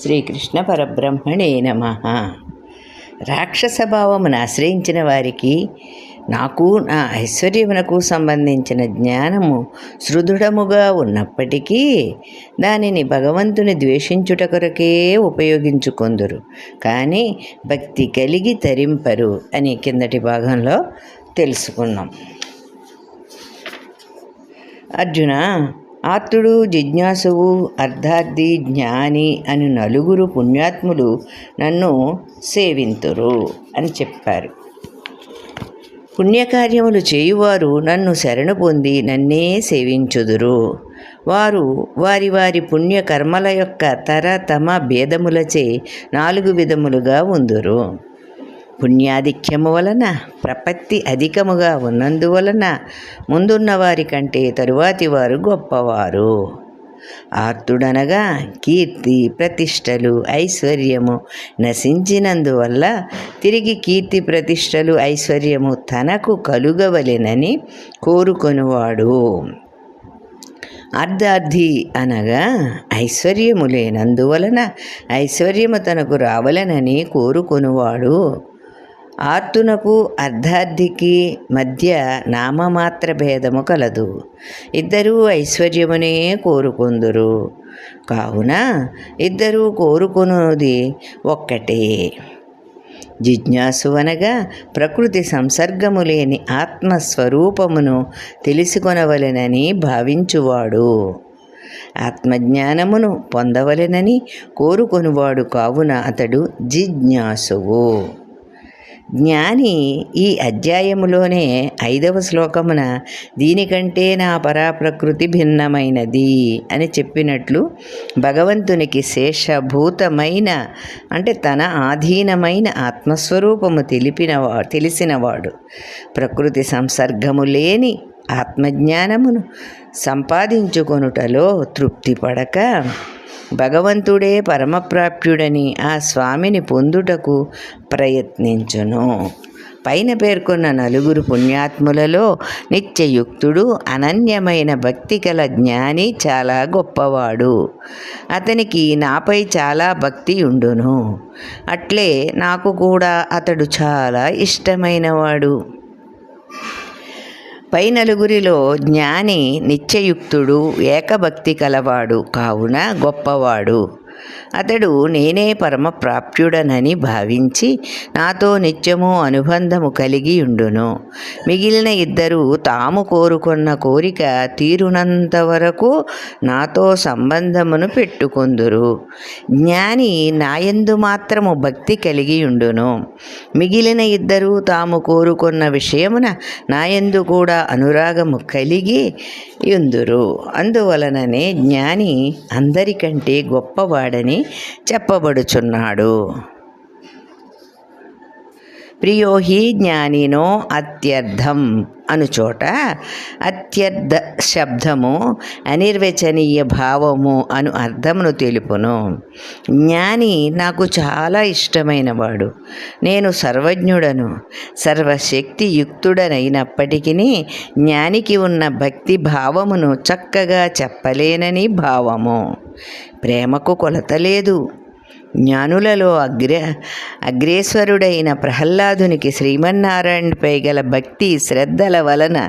శ్రీకృష్ణ పరబ్రహ్మణే నమ. రాక్షస భావమును ఆశ్రయించిన వారికి నాకు నా ఐశ్వర్యమునకు సంబంధించిన జ్ఞానము సృదృఢముగా ఉన్నప్పటికీ దానిని భగవంతుని ద్వేషించుట కొరకే ఉపయోగించుకొందురు. కానీ భక్తి కలిగి తరింపరు అని కిందటి భాగంలో తెలుసుకున్నాం. అర్జున ఆర్తుడు జిజ్ఞాసువు అర్ధార్థి జ్ఞాని అని నలుగురు పుణ్యాత్ములు నన్ను సేవింతురు అని చెప్పారు. పుణ్యకార్యములు చేయువారు నన్ను శరణు పొంది నన్నే సేవించుదురు. వారు వారి వారి పుణ్యకర్మల యొక్క తర తమ భేదములచే నాలుగు విధములుగా ఉందురు. పుణ్యాధిక్యము వలన ప్రపత్తి అధికముగా ఉన్నందువలన ముందున్న వారి కంటే తరువాతి వారు గొప్పవారు. ఆర్తుడనగా కీర్తి ప్రతిష్టలు ఐశ్వర్యము నశించినందువల్ల తిరిగి కీర్తి ప్రతిష్టలు ఐశ్వర్యము తనకు కలుగవలెనని కోరుకొనువాడు. అర్ధార్థి అనగా ఐశ్వర్యము లేనందువలన ఐశ్వర్యము తనకు రావలనని కోరుకొనువాడు. ఆర్తునకు అర్ధార్థికి మధ్య నామమాత్ర భేదము కలదు. ఇద్దరూ ఐశ్వర్యమునే కోరుకుందురు. కావున ఇద్దరూ కోరుకొనుది ఒక్కటే. జిజ్ఞాసు అనగా ప్రకృతి సంసర్గము లేని ఆత్మస్వరూపమును తెలుసుకొనవలెనని భావించువాడు. ఆత్మజ్ఞానమును పొందవలెనని కోరుకొనువాడు కావున అతడు జిజ్ఞాసువు. జ్ఞాని ఈ అధ్యాయములోనే ఐదవ శ్లోకమున దీనికంటే నా పరాప్రకృతి భిన్నమైనది అని చెప్పినట్లు భగవంతునికి శేషభూతమైన అంటే తన ఆధీనమైన ఆత్మస్వరూపము తెలిపినవా తెలిసినవాడు. ప్రకృతి సంసర్గము లేని ఆత్మజ్ఞానమును సంపాదించుకొనుటలో తృప్తి పడక భగవంతుడే పరమప్రాప్యుడని ఆ స్వామిని పొందుటకు ప్రయత్నించును. పైన పేర్కొన్న నలుగురు పుణ్యాత్ములలో నిత్యయుక్తుడు అనన్యమైన భక్తి కల జ్ఞాని చాలా గొప్పవాడు. అతనికి నాపై చాలా భక్తి ఉండును. అట్లే నాకు కూడా అతడు చాలా ఇష్టమైనవాడు. పై నలుగురిలో జ్ఞాని నిత్యయుక్తుడు ఏకభక్తి కలవాడు కావున గొప్పవాడు. అతడు నేనే పరమప్రాప్యుడనని భావించి నాతో నిత్యము అనుబంధము కలిగి ఉండును. మిగిలిన ఇద్దరు తాము కోరుకున్న కోరిక తీరునంత వరకు నాతో సంబంధమును పెట్టుకుందురు. జ్ఞాని నాయందు మాత్రము భక్తి కలిగి ఉండును. మిగిలిన ఇద్దరు తాము కోరుకున్న విషయమున నాయందు కూడా అనురాగము కలిగి ఉందురు. అందువలననే జ్ఞాని అందరికంటే చేశాడని చెప్పబడుచున్నాడు. ప్రియో హి జ్ఞానినో అత్యర్థం అనుచోట అత్యర్థ శబ్దము అనిర్వచనీయ భావము అను అర్థమును తెలుపును. జ్ఞాని నాకు చాలా ఇష్టమైనవాడు. నేను సర్వజ్ఞుడను సర్వశక్తి యుక్తుడనైనప్పటికీ జ్ఞానికి ఉన్న భక్తి భావమును చక్కగా చెప్పలేనని భావము. ప్రేమకు కొలత లేదు. జ్ఞానులలో అగ్ర అగ్రేశ్వరుడైన ప్రహ్లాదునికి శ్రీమన్నారాయణపై గల భక్తి శ్రద్ధల వలన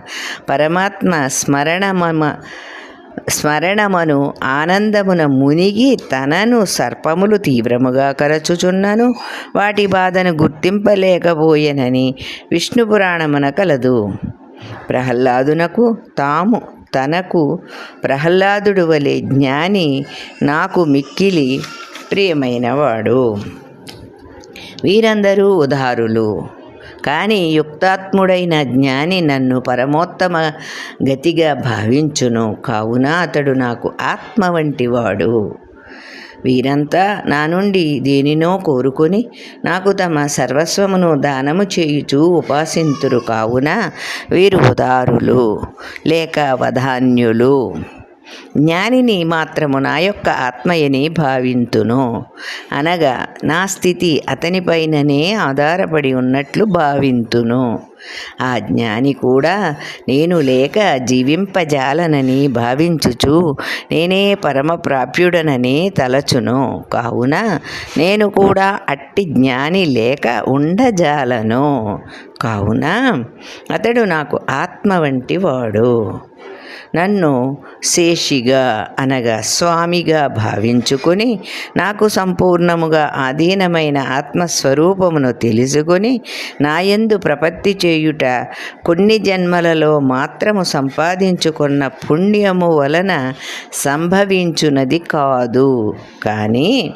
పరమాత్మ స్మరణమమ స్మరణమను ఆనందమున మునిగి తనను సర్పములు తీవ్రముగా కరచుచున్నను. వాటి బాధను గుర్తింపలేకపోయెనని విష్ణు పురాణమున కలదు. ప్రహ్లాదునకు తాము తనకు ప్రహ్లాదుడు వలె జ్ఞాని నాకు మిక్కిలి ప్రియమైనవాడు. వీరందరూ ఉదారులు. కానీ యుక్తాత్ముడైన జ్ఞాని నన్ను పరమోత్తమ గతిగా భావించును. కావున అతడు నాకు ఆత్మ వంటివాడు. వీరంతా నా నుండి దేనినో కోరుకొని నాకు తమ సర్వస్వమును దానము చేయుచు ఉపాసింతురు. కావున వీరు ఉదారులు లేక వధాన్యులు. జ్ఞానిని మాత్రము నా యొక్క ఆత్మయని భావింతును. అనగా నా స్థితి అతనిపైననే ఆధారపడి ఉన్నట్లు భావింతును. ఆ జ్ఞాని కూడా నేను లేక జీవింపజాలనని భావించుచు నేనే పరమ ప్రాప్యుడనని తలచును. కావున నేను కూడా అట్టి జ్ఞాని లేక ఉండజాలను. కావున అతడు నాకు ఆత్మ వంటి వాడు. నన్ను శేషిగా అనగా స్వామిగా భావించుకొని నాకు సంపూర్ణముగా ఆధీనమైన ఆత్మస్వరూపమును తెలుసుకొని నాయందు ప్రపత్తి చేయుట కొన్ని జన్మలలో మాత్రము సంపాదించుకున్న పుణ్యము వలన సంభవించున్నది కాదు. కానీ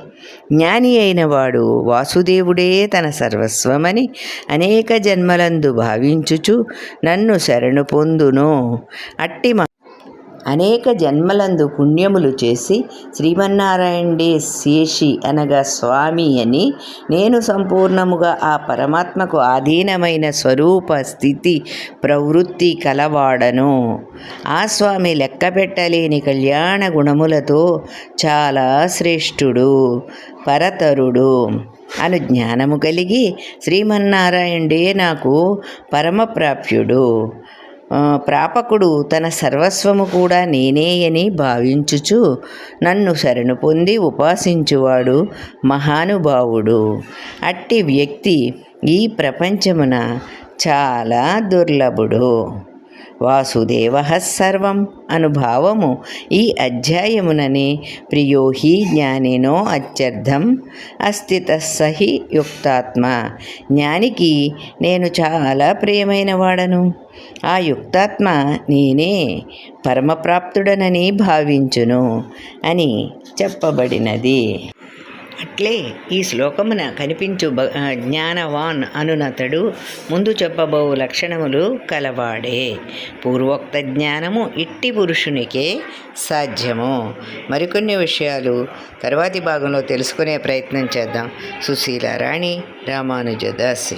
జ్ఞాని అయిన వాడు వాసుదేవుడే తన సర్వస్వమని అనేక జన్మలందు భావించుచు నన్ను శరణు పొందును. అట్టి అనేక జన్మలందు పుణ్యములు చేసి శ్రీమన్నారాయణుడే శేషి అనగా స్వామి అని నేను సంపూర్ణముగా ఆ పరమాత్మకు ఆధీనమైన స్వరూప స్థితి ప్రవృత్తి కలవాడను. ఆ స్వామి లెక్క పెట్టలేని కళ్యాణ గుణములతో చాలా శ్రేష్ఠుడు పరతరుడు అను జ్ఞానము కలిగి శ్రీమన్నారాయణుడే నాకు పరమప్రాప్యుడు. ప్రాపకుడు తన సర్వస్వము కూడా నేనేయని భావించుచు నన్ను శరణు పొంది ఉపాసించువాడు మహానుభావుడు. అట్టి వ్యక్తి ఈ ప్రపంచమున చాలా దుర్లభుడు. వాసుదేవ సర్వం అనుభావము. ఈ అధ్యాయమునని ప్రియో హి జ్ఞానినో అత్యర్థం అస్థిత సహి యుక్తాత్మ. జ్ఞానికి నేను చాలా ప్రియమైన వాడను ఆ యుక్తాత్మ నేనే పరమప్రాప్తుడనని భావించును అని చెప్పబడినది. అట్లే ఈ శ్లోకమున కనిపించు జ్ఞానవాన్ అనునతడు ముందు చెప్పబో లక్షణములు కలవాడే. పూర్వోక్త జ్ఞానము ఇట్టి పురుషునికే సాధ్యము. మరికొన్ని విషయాలు తర్వాతి భాగంలో తెలుసుకునే ప్రయత్నం చేద్దాం. సుశీల రాణి రామానుజదాసి